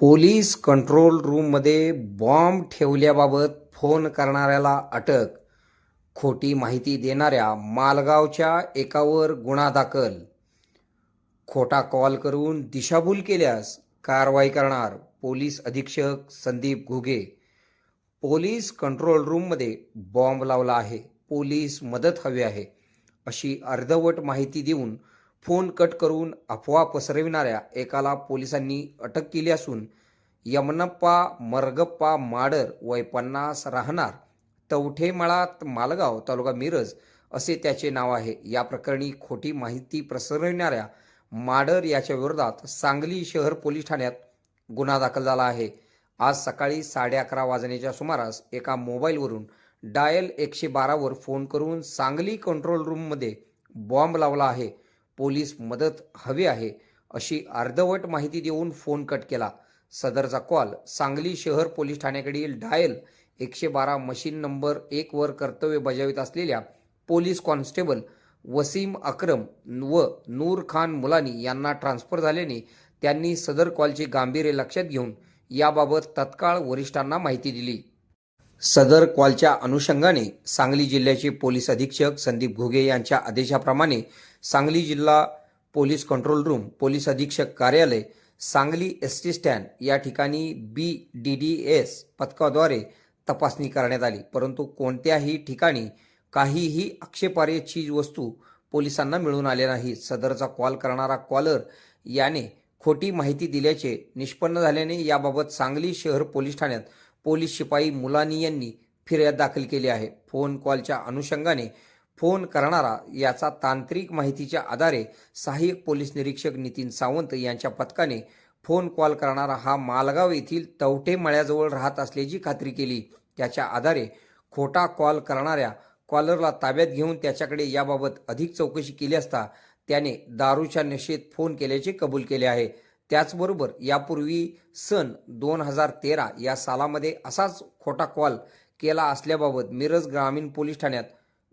police control रूममध्ये bomb ठेवल्याबाबत phone करणाऱ्याला अटक खोटी माहिती देणाऱ्या मालगावच्या एकावर गुन्हा दाखल. खोटा कॉल करून दिशाभूल केल्यास कारवाई करणार पोलीस अधीक्षक संदीप घुगे. पोलीस कंट्रोल रूममध्ये बॉम्ब लावला आहे पोलीस मदत हवी आहे अशी अर्धवट माहिती देऊन फोन कट करून अफवा पसरविणाऱ्या एकाला पोलिसांनी अटक केली असून यमनप्पा मरगप्पा माडर वय पन्नास राहणार तवठेमळा मालगाव तालुका मिरज असे त्याचे नाव आहे. या प्रकरणी खोटी माहिती पसरविणाऱ्या माडर याच्या विरोधात सांगली शहर पोलीस ठाण्यात गुन्हा दाखल झाला आहे. आज सकाळी साडे अकरा वाजण्याच्या सुमारास एका मोबाईलवरून डायल एकशे बारावर फोन करून सांगली कंट्रोल रूममध्ये बॉम्ब लावला आहे. पोलीस मदत हवी आहे अशी अर्धवट माहिती देऊन फोन कट केला. सदरचा कॉल सांगली शहर पोलीस ठाण्याकडील डायल एकशे बारा मशीन नंबर एकवर कर्तव्य बजावित असलेल्या पोलीस कॉन्स्टेबल वसीम अक्रम व नूर खान मुलानी यांना ट्रान्स्फर झाल्याने त्यांनी सदर कॉलचे गांभीर्य लक्षात घेऊन याबाबत तत्काळ वरिष्ठांना माहिती दिली. सदर कॉलच्या अनुषंगाने सांगली जिल्ह्याचे पोलीस अधीक्षक संदीप घुगे यांच्या आदेशाप्रमाणे सांगली जिल्हा पोलीस कंट्रोल रूम पोलीस अधीक्षक कार्यालय सांगली एस टी स्टँड या ठिकाणी बी डी डी एस पथकाद्वारे तपासणी करण्यात आली. परंतु कोणत्याही ठिकाणी काहीही आक्षेपार्ह चीज वस्तू पोलिसांना मिळून आल्या नाही. सदरचा कॉल करणारा कॉलर याने खोटी माहिती दिल्याचे निष्पन्न झाल्याने याबाबत सांगली शहर पोलीस ठाण्यात पोलीस शिपाई मुलानी यांनी फिर्याद दाखल केली आहे. फोन कॉलच्या अनुषंगाने फोन करणारा याचा तांत्रिक माहितीच्या आधारे सहाय्यक पोलीस निरीक्षक नितीन सावंत यांच्या पथकाने फोन कॉल करणारा हा मालगाव येथील तवटे मळ्याजवळ राहत असल्याची खात्री केली. त्याच्या आधारे खोटा कॉल करणाऱ्या कॉलरला ताब्यात घेऊन त्याच्याकडे याबाबत अधिक चौकशी केली असता त्याने दारूच्या नशेत फोन केल्याचे कबूल केले आहे. त्याचबरोबर यापूर्वी सन दोन हजार तेरा या सालामध्ये असाच खोटा कॉल केला असल्याबाबत मिरज ग्रामीण पोलीस ठाण्यात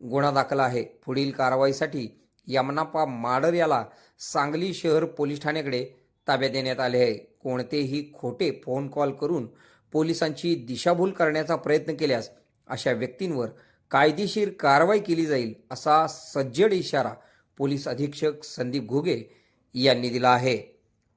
गुन्हा दाखल आहे. पुढील कारवाईसाठी यमनापा माडर याला सांगली शहर पोलीस ठाण्याकडे ताब्यात देण्यात आले आहे. कोणतेही खोटे फोन कॉल करून पोलिसांची दिशाभूल करण्याचा प्रयत्न केल्यास अशा व्यक्तींवर कायदेशीर कारवाई केली जाईल असा सज्जड इशारा पोलीस अधीक्षक संदीप घुगे यांनी दिला आहे.